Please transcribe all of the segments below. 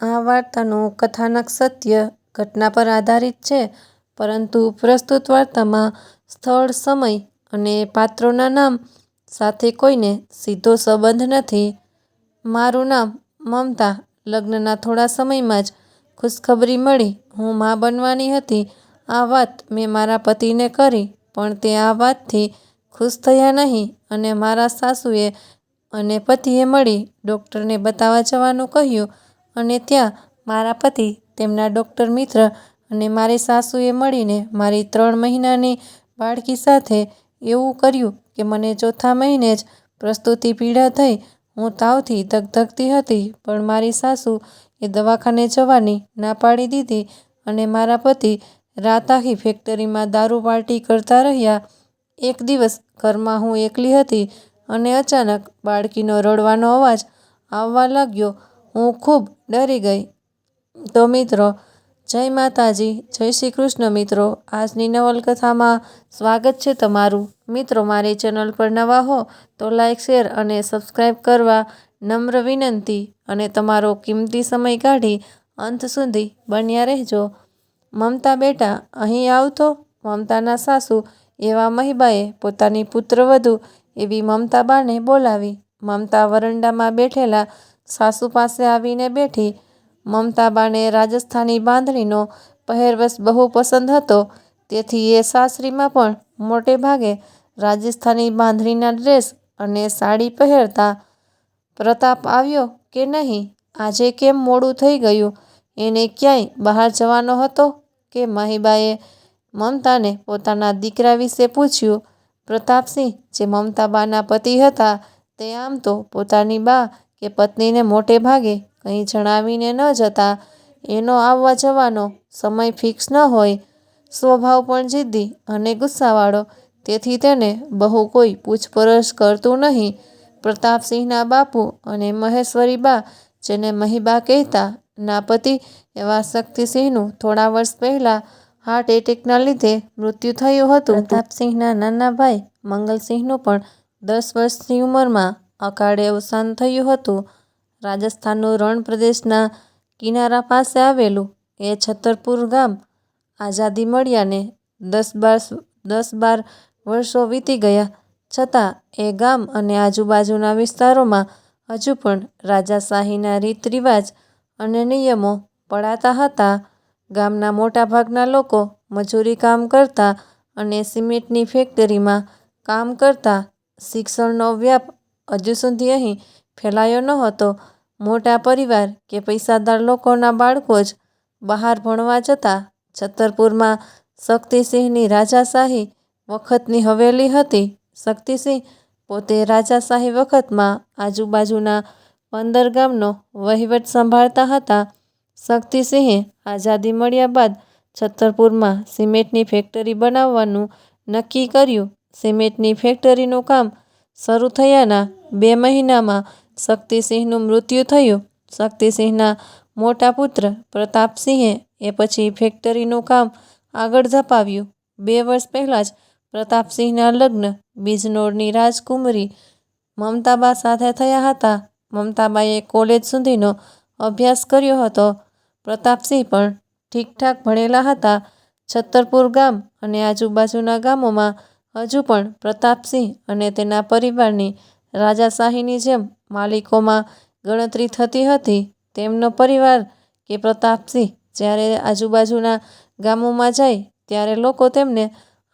આ વાર્તાનું કથાનક સત્ય ઘટના પર આધારિત છે, પરંતુ પ્રસ્તુત વાર્તામાં સ્થળ, સમય અને પાત્રોના નામ સાથે કોઈને સીધો સંબંધ નથી. મારું નામ મમતા, લગ્નના થોડા સમયમાં જ ખુશખબરી મળી. હું મા બનવાની હતી. આ વાત મેં મારા પતિને કરી, પણ તે આ વાતથી ખુશ થયા નહીં અને મારા સાસુએ અને પતિએ મળી ડૉક્ટરને બતાવવા જવાનું કહ્યું. અને ત્યાં મારા પતિ, તેમના ડોક્ટર મિત્ર અને મારી સાસુએ મળીને મારી ત્રણ મહિનાની બાળકી સાથે એવું કર્યું કે મને ચોથા મહિને જ પ્રસ્તુતિ પીડા થઈ. હું તાવથી ધગધગતી હતી, પણ મારી સાસુ એ દવાખાને જવાની ના પાડી દીધી અને મારા પતિ રાત આખી ફેક્ટરીમાં દારૂ પાર્ટી કરતા રહ્યા. એક દિવસ ઘરમાં હું એકલી હતી અને અચાનક બાળકીનો રડવાનો અવાજ આવવા લાગ્યો. હું ખૂબ ડરી ગઈ. તો મિત્રો, જય માતાજી, જય શ્રી કૃષ્ણ મિત્રો, આજની નવલકથામાં સ્વાગત છે તમારું મિત્રો, મારી ચેનલ પર નવા હો તો લાઈક, શેર અને સબસ્ક્રાઈબ કરવા નમ્ર વિનંતી અને તમારો કિંમતી સમય કાઢી અંત સુધી બન્યા રહેજો. મમતા બેટા, અહીં આવતો મમતાના સાસુ એવા મહિબાએ પોતાની પુત્રવધુ એવી મમતાબાને બોલાવી. મમતા વરંડામાં બેઠેલા સાસુ પાસે આવીને બેઠી. મમતાબાને રાજસ્થાની બાંધણીનો પહેરવેશ બહુ પસંદ હતો તેથી એ સાસરીમાં પણ મોટે ભાગે રાજસ્થાની બાંધણીના ડ્રેસ અને સાડી પહેરતા. પ્રતાપ આવ્યો કે નહીં આજે કેમ મોડું થઈ ગયું એને ક્યાંય બહાર જવાનો હતો કે મહીબાએ મમતાને પોતાના દીકરા વિશે પૂછ્યું. પ્રતાપસિંહ જે મમતાબાના પતિ હતા તે આમ તો પોતાની બા કે પત્નીને મોટે ભાગે કંઈ જણાવીને ન જતા. એનો આવવા જવાનો સમય ફિક્સ ન હોય. સ્વભાવ પણ જીદ્દી અને ગુસ્સાવાળો તેથી તેને બહુ કોઈ પૂછપરછ કરતું નહીં. પ્રતાપસિંહના બાપુ અને મહેશ્વરી બા, જેને મહીબા કહેતા ના પતિ, એવા શક્તિસિંહનું થોડા વર્ષ પહેલાં હાર્ટ એટેકના લીધે મૃત્યુ થયું હતું. પ્રતાપસિંહના નાના ભાઈ મંગલસિંહનું પણ દસ વર્ષની ઉંમરમાં અકાળે અવસાન થયું હતું. રાજસ્થાનનું રણ પ્રદેશના કિનારા પાસે આવેલું એ છતરપુર ગામ આઝાદી મળ્યાને દસ બાર દસ બાર વર્ષો વીતી ગયા છતાં એ ગામ અને આજુબાજુના વિસ્તારોમાં હજુ પણ રાજાશાહીના રીત રિવાજ અને નિયમો પડાતા હતા. ગામના મોટાભાગના લોકો મજૂરી કામ કરતા અને સિમેન્ટની ફેક્ટરીમાં કામ કરતા. શિક્ષણનો વ્યાપ હજુ સુધી અહીં ફેલાયો નહોતો. મોટા પરિવાર કે પૈસાદાર લોકોના બાળકો જ બહાર ભણવા જતા. છતરપુરમાં શક્તિસિંહની રાજાશાહી વખતની હવેલી હતી. શક્તિસિંહ પોતે રાજાશાહી વખતમાં આજુબાજુના પંદર ગામનો વહીવટ સંભાળતા હતા. શક્તિસિંહે આઝાદી મળ્યા બાદ છતરપુરમાં સિમેન્ટની ફેક્ટરી બનાવવાનું નક્કી કર્યું. સિમેન્ટની ફેક્ટરીનું કામ શરૂ થયાના બે મહિનામાં શક્તિસિંહનું મૃત્યુ થયું. શક્તિસિંહના મોટા પુત્ર પ્રતાપસિંહે એ પછી ફેક્ટરીનું કામ આગળ ધપાવ્યું. બે વર્ષ પહેલાં જ પ્રતાપસિંહના લગ્ન બિજનોરની રાજકુમારી મમતાબા સાથે થયા હતા. મમતાબાએ કોલેજ સુધીનો અભ્યાસ કર્યો હતો. પ્રતાપસિંહ પણ ઠીકઠાક ભણેલા હતા. છતરપુર ગામ અને આજુબાજુના ગામોમાં હજુ પણ પ્રતાપસિંહ અને તેના પરિવારની રાજાશાહીની જેમ માલિકોમાં ગણતરી થતી હતી. તેમનો પરિવાર કે પ્રતાપસિંહ જ્યારે આજુબાજુના ગામોમાં જાય, ત્યારે લોકો તેમને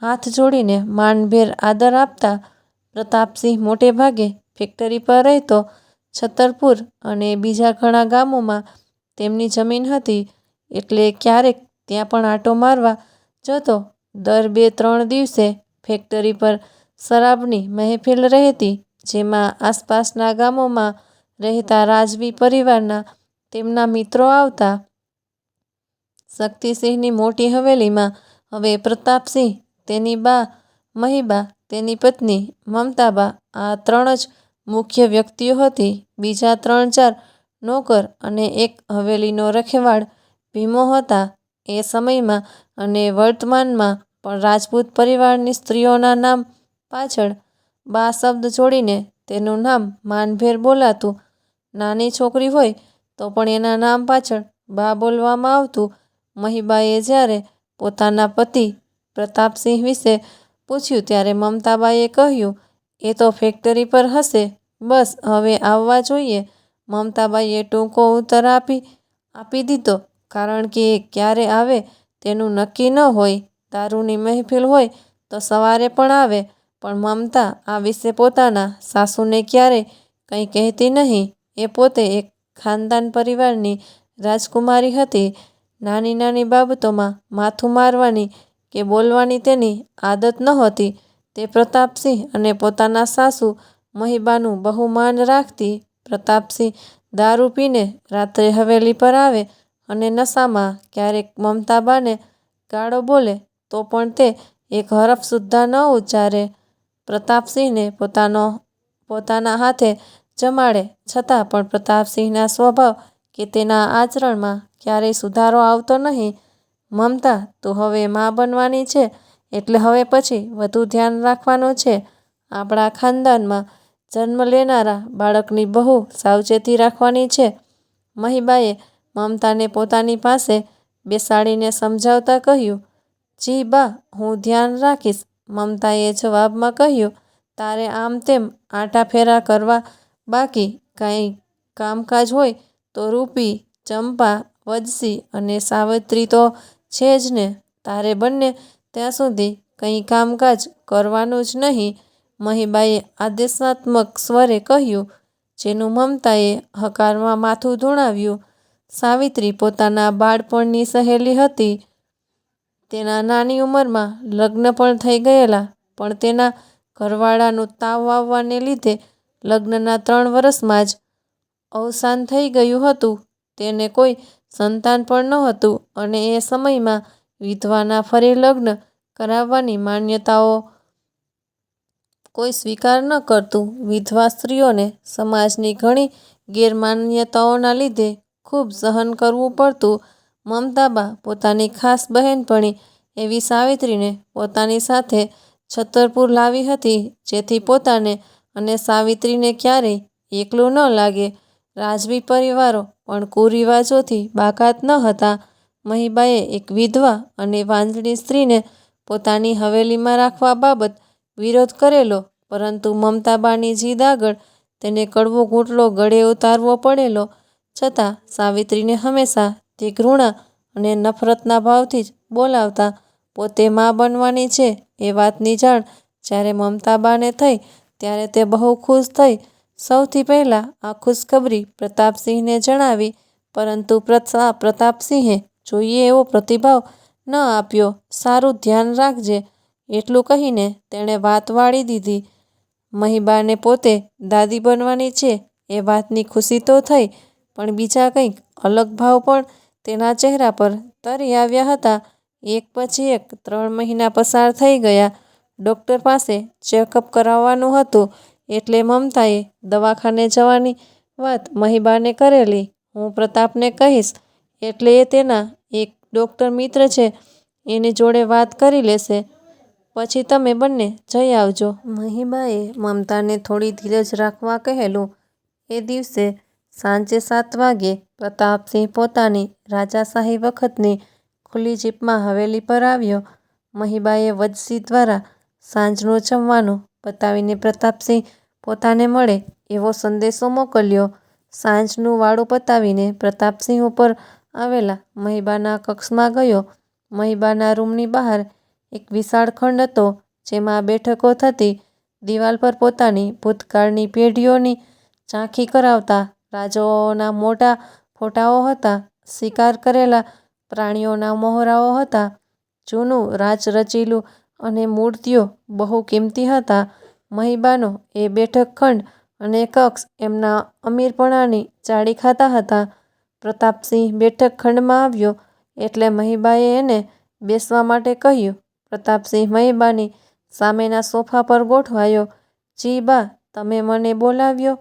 હાથ જોડીને માનભેર આદર આપતા. પ્રતાપસિંહ મોટે ભાગે ફેક્ટરી પર રહેતો. છતરપુર અને બીજા ઘણા ગામોમાં તેમની જમીન હતી, એટલે ક્યારેક ત્યાં પણ આંટો મારવા જતો. દર બે ત્રણ દિવસે ફેક્ટરી પર શરાબની મહેફિલ રહેતી જેમાં આસપાસના ગામોમાં રહેતા રાજવી પરિવારના તેમના મિત્રો આવતા. શક્તિસિંહની મોટી હવેલીમાં હવે પ્રતાપસિંહ, તેની બા મહીબા, તેની પત્ની મમતાબા, આ ત્રણ જ મુખ્ય વ્યક્તિઓ હતી. બીજા ત્રણ ચાર નોકર અને એક હવેલીનો રખેવાળ ભીમો હતા. એ સમયમાં અને વર્તમાનમાં પણ રાજપૂત પરિવારની સ્ત્રીઓના નામ પાછળ બા શબ્દ જોડીને તેનું નામ માનભેર બોલાતું. નાની છોકરી હોય તો પણ એના નામ પાછળ બા બોલવામાં આવતું. મહીબાએ જ્યારે પોતાના પતિ પ્રતાપસિંહ વિશે પૂછ્યું ત્યારે મમતાબાઈએ કહ્યું, એ તો ફેક્ટરી પર હશે. બસ, હવે આવવા જોઈએ. મમતાબાઈએ ટૂંકો ઉત્તર આપી આપી દીધો, કારણ કે એ ક્યારે આવે તેનું નક્કી ન હોય, દારૂની મહેફિલ હોય તો સવારે પણ આવે. પણ મમતા આ વિશે પોતાના સાસુને ક્યારેય કંઈ કહેતી નહીં. એ પોતે એક ખાનદાન પરિવારની રાજકુમારી હતી. નાની નાની બાબતોમાં માથું મારવાની કે બોલવાની તેની આદત નહોતી. તે પ્રતાપસિંહ અને પોતાના સાસુ મહિબાનું બહુ માન રાખતી પ્રતાપસિંહ દારૂ પીને રાત્રે હવેલી પર આવે અને નશામાં ક્યારેક મમતાબાને ગાળો બોલે તો પણ તે એક હરફ સુદ્ધા ન ઉચ્ચારે. પ્રતાપસિંહને પોતાનો, પોતાના હાથે જમાડે છતાં પણ પ્રતાપસિંહના સ્વભાવ કે તેના આચરણમાં ક્યારેય સુધારો આવતો નહીં. મમતા, તું હવે મા બનવાની છે, એટલે હવે પછી વધુ ધ્યાન રાખવાનું છે. આપણા ખાનદાનમાં જન્મ લેનારા બાળકની બહુ સાવચેતી રાખવાની છે. મહીબાએ મમતાને પોતાની પાસે બેસાડીને સમજાવતા કહ્યું, જી બા, હું ધ્યાન રાખીશ. મમતાએ જવાબમાં કહ્યું, તારે આમ તેમ આંટાફેરા કરવા બાકી કાંઈ કામકાજ હોય તો રૂપી, ચંપા, વજસી અને સાવિત્રી તો છે જ ને. તારે બંને ત્યાં સુધી કંઈ કામકાજ કરવાનું જ નહીં. મહીબાઈએ આદેશાત્મક સ્વરે કહ્યું, જેનું મમતાએ હકારમાં માથું ધૂણાવ્યું. સાવિત્રી પોતાના બાળપણની સહેલી હતી. તેના નાની ઉંમરમાં લગ્ન પણ થઈ ગયેલા, પણ તેના ઘરવાળાનું તાવ આવવાને લીધે લગ્નના ત્રણ વર્ષમાં જ અવસાન થઈ ગયું હતું. તેને કોઈ સંતાન પણ નહોતું અને એ સમયમાં વિધવાના ફરી લગ્ન કરાવવાની માન્યતાઓ કોઈ સ્વીકાર ન કરતું. વિધવા સ્ત્રીઓને સમાજની ઘણી ગેરમાન્યતાઓના લીધે ખૂબ સહન કરવું પડતું મમતાબા પોતાની ખાસ બહેનપણી એવી સાવિત્રીને પોતાની સાથે છતરપુર લાવી હતી, જેથી પોતાને અને સાવિત્રીને ક્યારેય એકલું ન લાગે. રાજવી પરિવારો પણ કુરિવાજોથી બાકાત ન હતા. મહીબાએ એક વિધવા અને વાંજળી સ્ત્રીને પોતાની હવેલીમાં રાખવા બાબત વિરોધ કરેલો, પરંતુ મમતાબાની જીદ આગળ તેને કડવો ઘૂંટલો ગળે ઉતારવો પડેલો, છતાં સાવિત્રીને હંમેશા તે ઘૃણા અને નફરતના ભાવથી જ બોલાવતા પોતે મા બનવાની છે એ વાતની જાણ જ્યારે મમતાબાને થઈ ત્યારે તે બહુ ખુશ થઈ. સૌથી પહેલાં આ ખુશખબરી પ્રતાપસિંહને જણાવી, પરંતુ પ્રતાપસિંહે જોઈએ એવો પ્રતિભાવ ન આપ્યો. સારું ધ્યાન રાખજે. એટલું કહીને તેણે વાત વાળી દીધી. મહિબાને પોતે દાદી બનવાની છે એ વાતની ખુશી તો થઈ, પણ બીજા કંઈક અલગ ભાવ પણ તેના ચહેરા પર તરી આવ્યા હતા. એક પછી એક ત્રણ મહિના પસાર થઈ ગયા. ડૉક્ટર પાસે ચેકઅપ કરાવવાનું હતું એટલે મમતાએ દવાખાને જવાની વાત મહિબાને કરેલી. હું પ્રતાપને કહીશ, એટલે એ તેના એક ડૉક્ટર મિત્ર છે, એની જોડે વાત કરી લેશે. પછી તમે બંને જઈ આવજો. મહિબાએ મમતાને થોડી ધીરજ રાખવા કહેલું. એ દિવસે સાંજે સાત વાગ્યે પ્રતાપસિંહ પોતાની રાજાશાહી વખતની ખુલ્લી જીપમાં હવેલી પર આવ્યો. મહીબાએ વજસી દ્વારા સાંજનું જમવાનું પતાવીને પ્રતાપસિંહ પોતાને મળે એવો સંદેશો મોકલ્યો. સાંજનું વાળું પતાવીને પ્રતાપસિંહ ઉપર આવેલા મહીબાના કક્ષમાં ગયો. મહીબાના રૂમની બહાર એક વિશાળ ખંડ હતો, જેમાં બેઠકો થતી દિવાલ પર પોતાની ભૂતકાળની પેઢીઓની ઝાંખી કરાવતા રાજાઓના મોટા ફોટાઓ હતા, શિકાર કરેલા પ્રાણીઓના મોહરાઓ હતા, જૂનું રાચરચીલું અને મૂર્તિઓ બહુ કિંમતી હતા. મહિબાનો એ બેઠક ખંડ અને કક્ષ એમના અમીરપણાની ચાડી ખાતા હતા. પ્રતાપસિંહ બેઠક ખંડમાં આવ્યો એટલે મહિબાએ એને બેસવા માટે કહ્યું, પ્રતાપસિંહ મહિબાની સામેના સોફા પર ગોઠવાયો. જી બા, તમે મને બોલાવ્યો.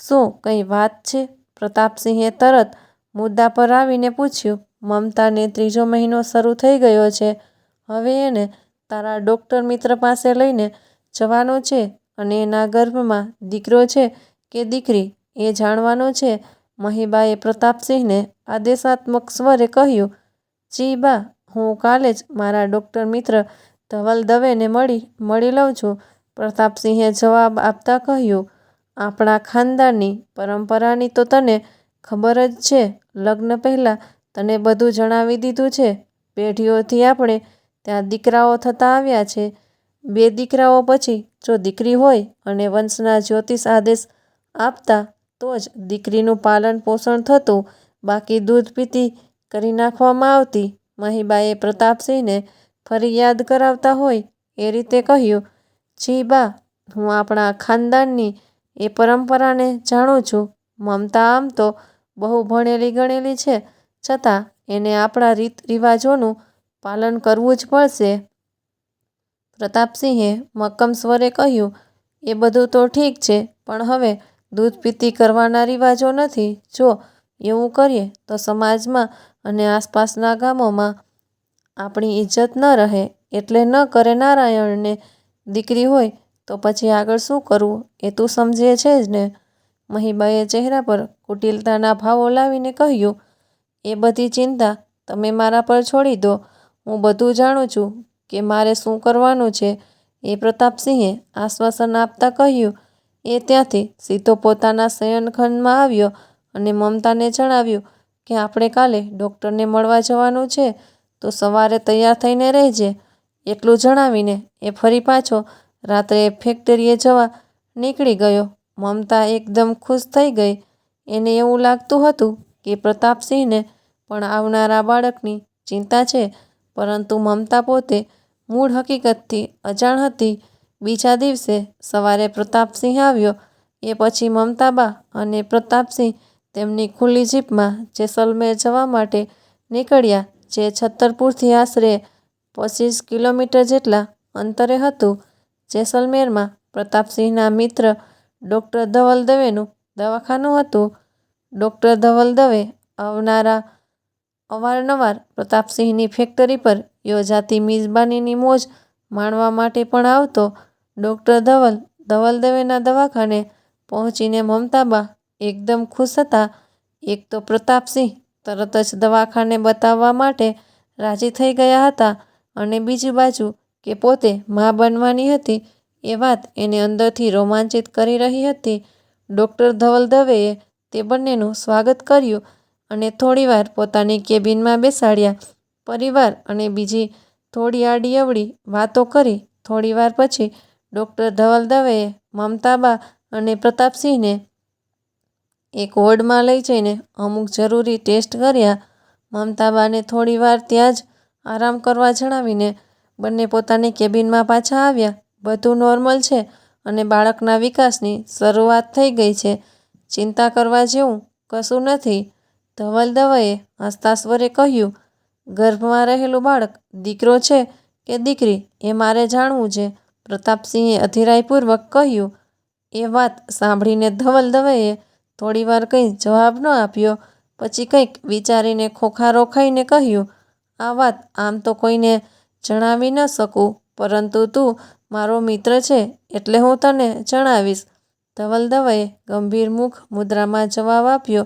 શું કંઈ વાત છે? પ્રતાપસિંહે તરત મુદ્દા પર આવીને પૂછ્યું, મમતાને ત્રીજો મહિનો શરૂ થઈ ગયો છે. હવે એને તારા ડૉક્ટર મિત્ર પાસે લઈને જવાનો છે અને એના ગર્ભમાં દીકરો છે કે દીકરી એ જાણવાનું છે. મહીબાએ પ્રતાપસિંહને આદેશાત્મક સ્વરે કહ્યું, જી બા, હું કાલે જ મારા ડૉક્ટર મિત્ર ધવલ દવેને મળી મળી લઉં છું. પ્રતાપસિંહે જવાબ આપતા કહ્યું આપણા ખાનદાનની પરંપરાની તો તને ખબર જ છે, લગ્ન પહેલાં તને બધું જણાવી દીધું છે. પેઢીઓથી આપણે ત્યાં દીકરાઓ થતા આવ્યા છે. બે દીકરાઓ પછી જો દીકરી હોય અને વંશના જ્યોતિષ આદેશ આપતા તો જ દીકરીનું પાલન પોષણ થતું, બાકી દૂધ પીતી કરી નાખવામાં આવતી. મહીબાએ પ્રતાપસિંહને ફરી યાદ કરાવતા હોય એ રીતે કહ્યું જી બા, હું આપણા ખાનદાનની એ પરંપરાને જાણું છું. મમતા આમ તો બહુ ભણેલી ગણેલી છે, છતાં એને આપણા રીત રિવાજોનું પાલન કરવું જ પડશે. પ્રતાપસિંહે મક્કમ સ્વરે કહ્યું, એ બધું તો ઠીક છે, પણ હવે દૂધ પીતી કરવાના રિવાજો નથી. જો એવું કરીએ તો સમાજમાં અને આસપાસના ગામોમાં આપણી ઇજ્જત ન રહે. એટલે ન કરે નારાયણને દીકરી હોય તો પછી આગળ શું કરવું? એ તું સમજે છે જ ને? મહીબાએ ચહેરા પર કુટિલતાના ભાવો લાવીને કહ્યું, એ બધી ચિંતા તમે મારા પર છોડી દો. હું બધું જાણું છું કે મારે શું કરવાનું છે. એ પ્રતાપસિંહે આશ્વાસન આપતા કહ્યું, એ ત્યાંથી સીધો પોતાના શયનખંડમાં આવ્યો અને મમતાને જણાવ્યું કે આપણે કાલે ડૉક્ટરને મળવા જવાનું છે, તો સવારે તૈયાર થઈને રહેજે. એટલું જણાવીને એ ફરી પાછો રાત્રે ફેક્ટરીએ જવા નીકળી ગયો. મમતા એકદમ ખુશ થઈ ગઈ. એને એવું લાગતું હતું કે પ્રતાપસિંહને પણ આવનારા બાળકની ચિંતા છે, પરંતુ મમતા પોતે મૂળ હકીકતથી અજાણ હતી. બીજા દિવસે સવારે પ્રતાપસિંહ આવ્યો. એ પછી મમતાબા અને પ્રતાપસિંહ તેમની ખુલ્લી જીપમાં જેસલમેર જવા માટે નીકળ્યા, જે છતરપુરથી આશરે પચીસ કિલોમીટર જેટલા અંતરે હતું. જેસલમેરમાં પ્રતાપસિંહના મિત્ર ડૉક્ટર ધવલ દવેનું દવાખાનું હતું. ડૉક્ટર ધવલ દવે આવનારા અવારનવાર પ્રતાપસિંહની ફેક્ટરી પર યોજાતી મિજબાનીની મોજ માણવા માટે પણ આવતો ડૉક્ટર ધવલ ધવલ દવેના દવાખાને પહોંચીને મમતાબા એકદમ ખુશ હતા. એક તો પ્રતાપસિંહ તરત જ દવાખાને બતાવવા માટે રાજી થઈ ગયા હતા અને બીજી બાજુ કે પોતે મા બનવાની હતી એ વાત એને અંદરથી રોમાંચિત કરી રહી હતી. ડૉક્ટર ધવલ દવેએ તે બંનેનું સ્વાગત કર્યું અને થોડીવાર પોતાની કેબિનમાં બેસાડ્યા. પરિવાર અને બીજી થોડી આડી અવળી વાતો કરી. થોડીવાર પછી ડૉક્ટર ધવલ દવેએ મમતાબા અને પ્રતાપસિંહને એક વોર્ડમાં લઈ જઈને અમુક જરૂરી ટેસ્ટ કર્યા. મમતાબાને થોડીવાર ત્યાં જ આરામ કરવા જણાવીને બંને પોતાની કેબિનમાં પાછા આવ્યા. બધું નોર્મલ છે અને બાળકના વિકાસની શરૂઆત થઈ ગઈ છે. ચિંતા કરવા જેવું કશું નથી. ધવલ દવેએ હસતા સ્વરે કહ્યું, ગર્ભમાં રહેલું બાળક દીકરો છે કે દીકરી એ મારે જાણવું છે. પ્રતાપસિંહે અધિરાયપૂર્વક કહ્યું, એ વાત સાંભળીને ધવલ દવેએ થોડીવાર કંઈ જવાબ ન આપ્યો. પછી કંઈક વિચારીને ખોખારો ખાઈને કહ્યું, આ વાત આમ તો કોઈને જણાવી ન શકું, પરંતુ તું મારો મિત્ર છે એટલે હું તને જણાવીશ. ધવલ દવેએ ગંભીર મુખ મુદ્રામાં જવાબ આપ્યો,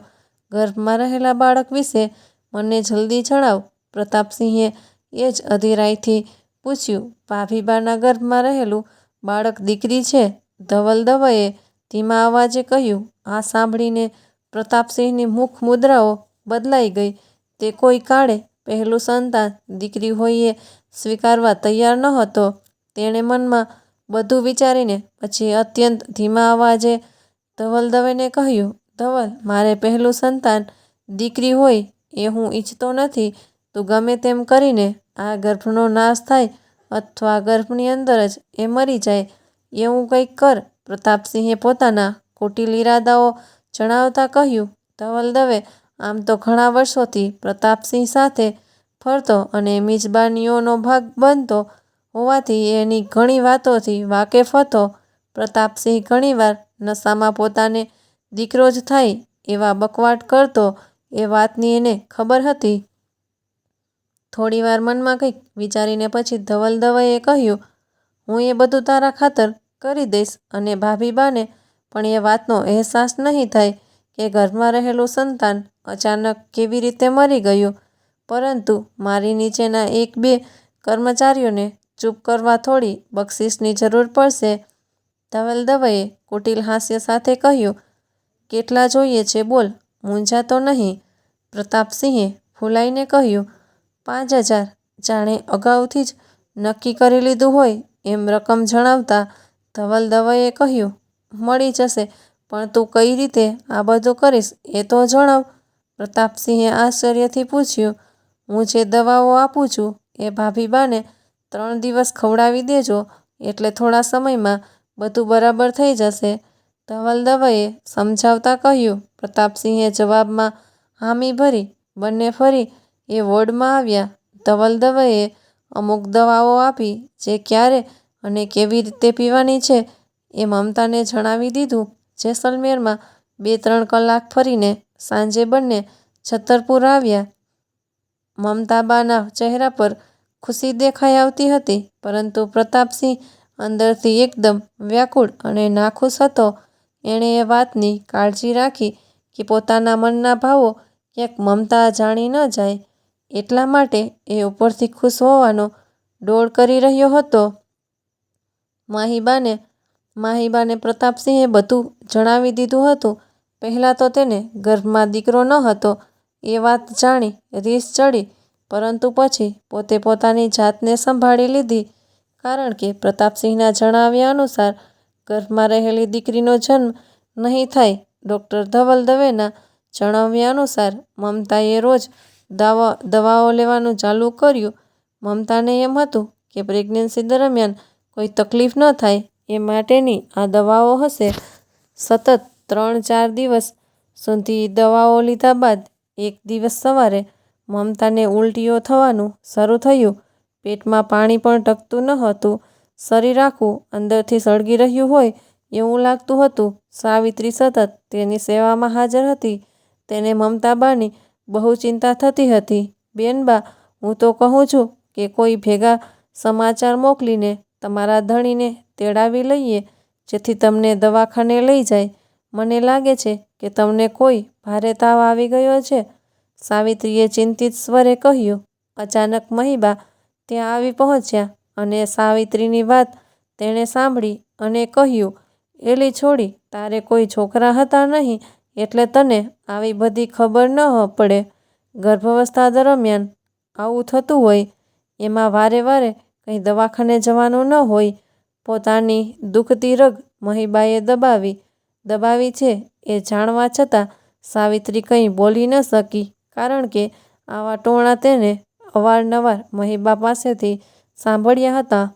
ગર્ભમાં રહેલા બાળક વિશે મને જલ્દી જણાવ. પ્રતાપસિંહે એ જ અધિરાઈથી પૂછ્યું, ભાભીબાના ગર્ભમાં રહેલું બાળક દીકરી છે? ધવલ દવેએ ધીમા અવાજે કહ્યું, આ સાંભળીને પ્રતાપસિંહની મુખ મુદ્રાઓ બદલાઈ ગઈ. તે કોઈ કાળે પહેલું સંતાન દીકરી હોય એ સ્વીકારવા તૈયાર નહોતો તેણે મનમાં બધું વિચારીને પછી અત્યંત ધીમા અવાજે ધવલ દવેને કહ્યું, ધવલ, મારે પહેલું સંતાન દીકરી હોય એ હું ઈચ્છતો નથી. તું ગમે તેમ કરીને આ ગર્ભનો નાશ થાય અથવા ગર્ભની અંદર જ એ મરી જાય. એવું કંઈક કર. પ્રતાપસિંહે પોતાના કુટિલ ઈરાદાઓ જણાવતા કહ્યું, ધવલ દવે, આમ તો ઘણા વર્ષોથી પ્રતાપસિંહ સાથે ફરતો અને મિજબાનીઓનો ભાગ બનતો હોવાથી એની ઘણી વાતોથી વાકેફ હતો. પ્રતાપસિંહ ઘણીવાર નશામાં પોતાને દીકરો જ થાય એવા બકવાટ કરતો એ વાતની એને ખબર હતી. થોડીવાર મનમાં કંઈક વિચારીને પછી ધવલ દવેએ કહ્યું, હું એ બધું તારા ખાતર કરી દઈશ અને ભાભીબાને પણ એ વાતનો અહેસાસ નહીં થાય કે ઘરમાં રહેલું સંતાન અચાનક કેવી રીતે મરી ગયું પરંતુ મારી નીચેના એક બે કર્મચારીઓને ચૂપ કરવા થોડી બક્ષિસની જરૂર પડશે. ધવલ દવેએ કુટિલ હાસ્ય સાથે કહ્યું, કેટલા જોઈએ છે બોલ, મૂંઝાતો નહીં. પ્રતાપસિંહે ફૂલાઈને કહ્યું, પાંચ હજાર, જાણે અગાઉથી જ નક્કી કરી લીધું હોય એમ રકમ જણાવતા ધવલ દવેએ કહ્યું, મળી જશે, પણ તું કઈ રીતે આ બધું કરીશ એ તો જણાવ. પ્રતાપસિંહે આશ્ચર્યથી પૂછ્યું હું જે દવાઓ આપું છું એ ભાભીબાને ત્રણ દિવસ ખવડાવી દેજો, એટલે થોડા સમયમાં બધું બરાબર થઈ જશે. ધવલ દવેએ સમજાવતા કહ્યું, પ્રતાપસિંહે જવાબમાં હામી ભરી, બંને ફરી એ વોર્ડમાં આવ્યા. ધવલ દવેએ અમુક દવાઓ આપી, જે ક્યારે અને કેવી રીતે પીવાની છે એ મમતાને જણાવી દીધું. જેસલમેરમાં બે ત્રણ કલાક ફરીને સાંજે બંને છતરપુર આવ્યા. મમતાબાના ચહેરા પર ખુશી દેખાઈ આવતી હતી, પરંતુ પ્રતાપસિંહ અંદરથી એકદમ વ્યાકુળ અને નાખુશ હતો. એણે એ વાતની કાળજી રાખી કે પોતાના મનના ભાવો ક્યાંક મમતા જાણી ન જાય, એટલા માટે એ ઉપરથી ખુશ હોવાનો ડોળ કરી રહ્યો હતો. માહીબાને માહીબાને પ્રતાપસિંહે બધું જણાવી દીધું હતું. પહેલાં તો તેને ગર્ભમાં દીકરો ન હતો એ વાત જાણી, રીસ ચડી, પરંતુ પછી પોતે પોતાની જાતને સંભાળી લીધી. કારણ કે પ્રતાપસિંહના જણાવ્યા અનુસાર ગર્ભમાં રહેલી દીકરીનો જન્મ નહીં થાય, ડૉક્ટર ધવલ દવેના જણાવ્યા અનુસાર, મમતાએ રોજ દાવા, દવાઓ લેવાનું ચાલુ કર્યું. મમતાને એમ હતું કે પ્રેગ્નન્સી દરમિયાન કોઈ તકલીફ ન થાય, એ માટેની આ દવાઓ હશે. સતત ત્રણ ચાર દિવસ સુધી દવાઓ લીધા બાદ એક દિવસ સવારે મમતાને ઉલટીઓ થવાનું શરૂ થયું. પેટમાં પાણી પણ ટકતું ન હતું. શરીર આખું અંદરથી સળગી રહ્યું હોય એવું લાગતું હતું. સાવિત્રી સતત તેની સેવામાં હાજર હતી. તેને મમતાબાની બહુ ચિંતા થતી હતી. બેનબા હું તો કહું છું કે કોઈ ભેગા સમાચાર મોકલીને તમારા ધણીને તેડાવી લઈએ, જેથી તમને દવાખાને લઈ જાય. મને લાગે છે કે તમને કોઈ ભારે તાવ આવી ગયો છે. સાવિત્રીએ ચિંતિત સ્વરે કહ્યું, અચાનક મહિબા ત્યાં આવી પહોંચ્યા અને સાવિત્રીની વાત તેણે સાંભળી અને કહ્યું, એલી છોડી, તારે કોઈ છોકરા હતા નહીં, એટલે તને આવી બધી ખબર ન પડે. ગર્ભાવસ્થા દરમિયાન આવું થતું હોય, એમાં વારે વારે કંઈ દવાખાને જવાનું ન હોય. પોતાની દુખતી રગ મહિબાએ દબાવી દબાવી છે એ જાણવા છતાં સાવિત્રી કંઈ બોલી ન શકી, કારણ કે આવા ટોણા તેને અવારનવાર મહીબા પાસેથી સાંભળ્યા હતા.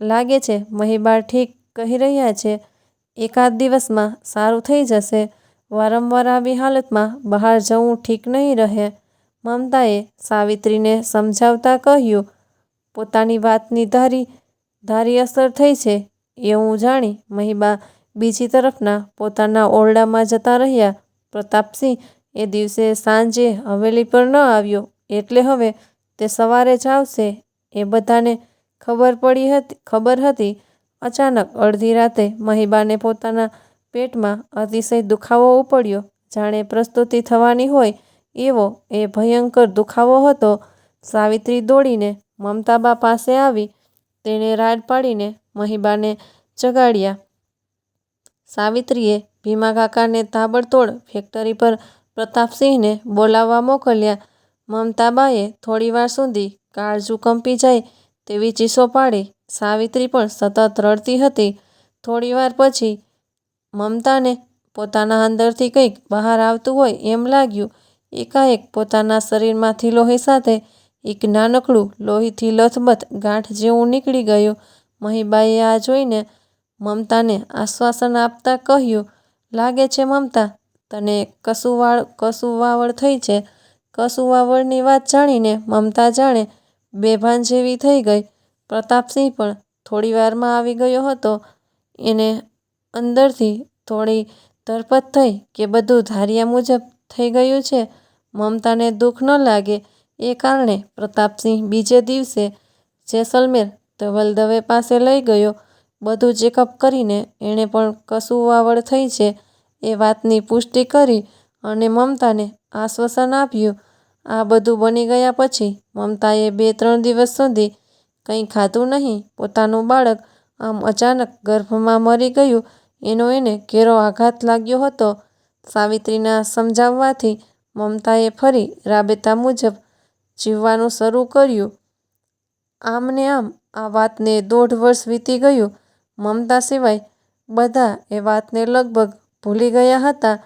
લાગે છે મહિબા ઠીક કહી રહ્યા છે, એકાદ દિવસમાં સારું થઈ જશે. વારંવાર આવી હાલતમાં બહાર જવું ઠીક નહીં રહે. મમતાએ સાવિત્રીને સમજાવતા કહ્યું, પોતાની વાતની ધારી ધારી અસર થઈ છે. એવું જાણી મહિબા બીજી તરફના પોતાના ઓરડામાં જતા રહ્યા. પ્રતાપસિંહ એ દિવસે સાંજે હવેલી પર ન આવ્યો. એટલે હવે તે સવારે જ આવશે. એ બધાને ખબર પડી હતી, ખબર હતી. અચાનક અડધી રાતે મહિબાને પોતાના પેટમાં અતિશય દુખાવો ઉપડ્યો. જાણે પ્રસ્તુતિ થવાની હોય એવો એ ભયંકર દુખાવો હતો. સાવિત્રી દોડીને મમતાબા પાસે આવી. તેણે રાડ પાડીને મહિબાને જગાડ્યા. સાવિત્રીએ ભીમા કાકાને તાબડતોડ ફેક્ટરી પર પ્રતાપસિંહને બોલાવવા મોકલ્યા. મમતાબાએ થોડીવાર સુધી કાળજું કંપી જાય તેવી ચીસો પાડી. સાવિત્રી પણ સતત રડતી હતી. થોડીવાર પછી મમતાને પોતાના અંદરથી કંઈક બહાર આવતું હોય એમ લાગ્યું. એકાએક પોતાના શરીરમાંથી લોહી સાથે એક નાનકડું લોહીથી લથબથ ગાંઠ જેવું નીકળી ગયું. મહીબાઈએ આ જોઈને મમતાને આશ્વાસન આપતા કહ્યું લાગે છે મમતા. તને કસુવાળ, કસુવાવળ થઈ છે. કસુવાવળની વાત જાણીને મમતા જાણે બેભાન જેવી થઈ ગઈ. પ્રતાપસિંહ પણ થોડીવારમાં આવી ગયો હતો. એને અંદરથી થોડી ધરપત થઈ કે બધું ધાર્યા મુજબ થઈ ગયું છે. મમતાને દુઃખ ન લાગે. એ કારણે પ્રતાપસિંહ બીજે દિવસે જેસલમેર ધવલ દવે પાસે લઈ ગયો. બધું ચેકઅપ કરીને એણે પણ કસુવાવડ થઈ છે. એ વાતની પુષ્ટિ કરી અને મમતાને આશ્વાસન આપ્યું. આ બધું બની ગયા પછી મમતાએ બે ત્રણ દિવસ સુધી કંઈ ખાધું નહીં. પોતાનું બાળક આમ અચાનક ગર્ભમાં મરી ગયું એનો એને ઘેરો આઘાત લાગ્યો હતો. સાવિત્રીના સમજાવવાથી મમતાએ ફરી રાબેતા મુજબ જીવવાનું શરૂ કર્યું. આમને આમ આ વાતને દોઢ વર્ષ વીતી ગયું. મમતા સિવાય બધા એ વાતને લગભગ ભૂલી ગયા હતા.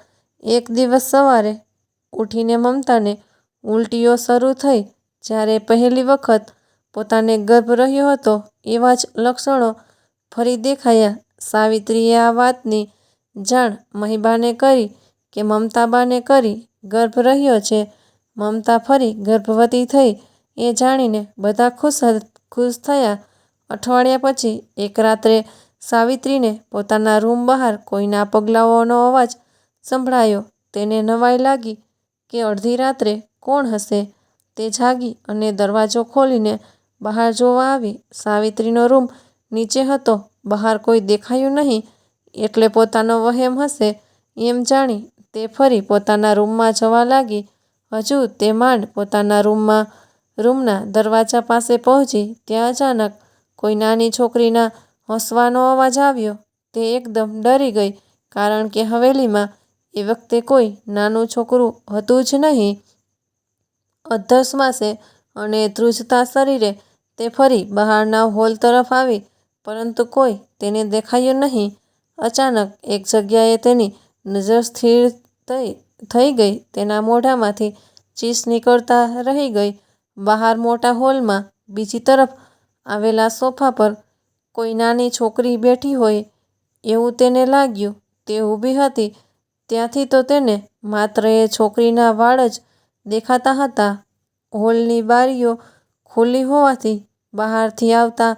એક દિવસ સવારે ઊઠીને મમતાને ઉલટીઓ શરૂ થઈ. જ્યારે પહેલી વખત પોતાને ગર્ભ રહ્યો હતો, એવા જ લક્ષણો ફરી દેખાયા. સાવિત્રીએ આ વાતની જાણ મહિબાને કરી કે મમતાબાને કરી ગર્ભ રહ્યો છે. મમતા ફરી ગર્ભવતી થઈ એ જાણીને બધા ખુશ ખુશ થયા. અઠવાડિયા પછી એક રાત્રે સાવિત્રીને પોતાના રૂમ બહાર કોઈના પગલાંઓનો અવાજ સંભળાયો. તેને નવાઈ લાગી કે અડધી રાત્રે કોણ હશે? તે જાગી અને દરવાજો ખોલીને બહાર જોવા આવી. સાવિત્રીનો રૂમ નીચે હતો. બહાર કોઈ દેખાયું નહીં એટલે પોતાનો વહેમ હશે એમ જાણી તે ફરી પોતાના રૂમમાં જવા લાગી. હજુ તે માંડ પોતાના રૂમના દરવાજા પાસે પહોંચી, ત્યાં અચાનક કોઈ નાની છોકરીના હસવાનો અવાજ આવ્યો. તે એકદમ ડરી ગઈ, કારણ કે હવેલીમાં એ વખતે કોઈ નાનું છોકરું હતું જ નહીં. અધ્ધશ્વાસે અને ધ્રુજતા શરીરે તે ફરી બહારના હોલ તરફ આવી, પરંતુ કોઈ તેને દેખાયું નહીં. અચાનક એક જગ્યાએ તેની નજર સ્થિર થઈ થઈ ગઈ. તેના મોઢામાંથી ચીસ નીકળતા રહી ગઈ. બહાર મોટા હોલમાં બીજી તરફ આવેલા સોફા પર કોઈ નાની છોકરી બેઠી હોય એવું તેને લાગ્યું. તે ઊભી હતી ત્યાંથી તો તેને માત્ર એ છોકરીના વાળ જ દેખાતા હતા. હોલની બારીઓ ખુલ્લી હોવાથી બહારથી આવતા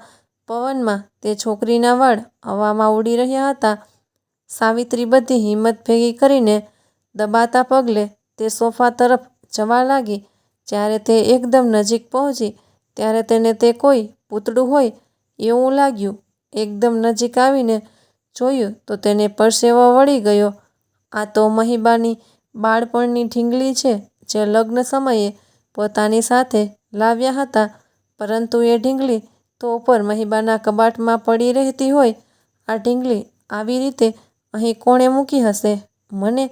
પવનમાં તે છોકરીના વાળ હવામાં ઉડી રહ્યા હતા. સાવિત્રી બધી હિંમત ભેગી કરીને દબાતા પગલે તે સોફા તરફ જવા લાગી. જ્યારે તે એકદમ નજીક પહોંચી, ત્યારે તેને તે કોઈ પૂતળું હોય એવું લાગ્યું. એકદમ નજીક આવીને જોયું તો તેને પરસેવો વળી ગયો. આ તો મહિબાની બાળપણની ઢીંગલી છે, જે લગ્ન સમયે પોતાની સાથે લાવ્યા હતા. પરંતુ એ ઢીંગલી તો ઉપર મહિબાના કબાટમાં પડી રહેતી હોય. આ ઢીંગલી આવી રીતે અહીં કોણે મૂકી હશે? મને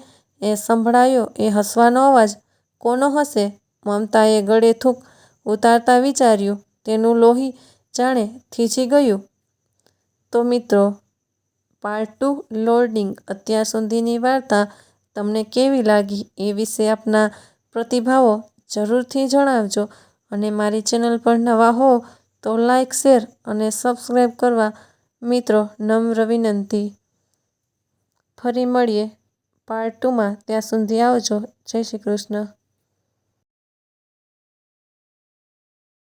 એ સંભળાયો એ હસવાનો અવાજ કોનો હશે? મમતાએ ગળે થૂંક ઉતારતા વિચાર્યું. તેનું લોહી જાણે થીજી ગયું. તો મિત્રો પાર્ટ ટુ લોર્ડિંગ અત્યાર સુધીની વાર્તા તમને કેવી લાગી એ વિશે આપના પ્રતિભાવો જરૂરથી જણાવજો અને મારી ચેનલ પર નવા હો તો લાઇક શેર અને સબસ્ક્રાઈબ કરવા મિત્રો નમ્ર વિનંતી. ફરી મળીએ પાર્ટ ટુમાં ત્યાં સુધી આવજો. જય શ્રી કૃષ્ણ.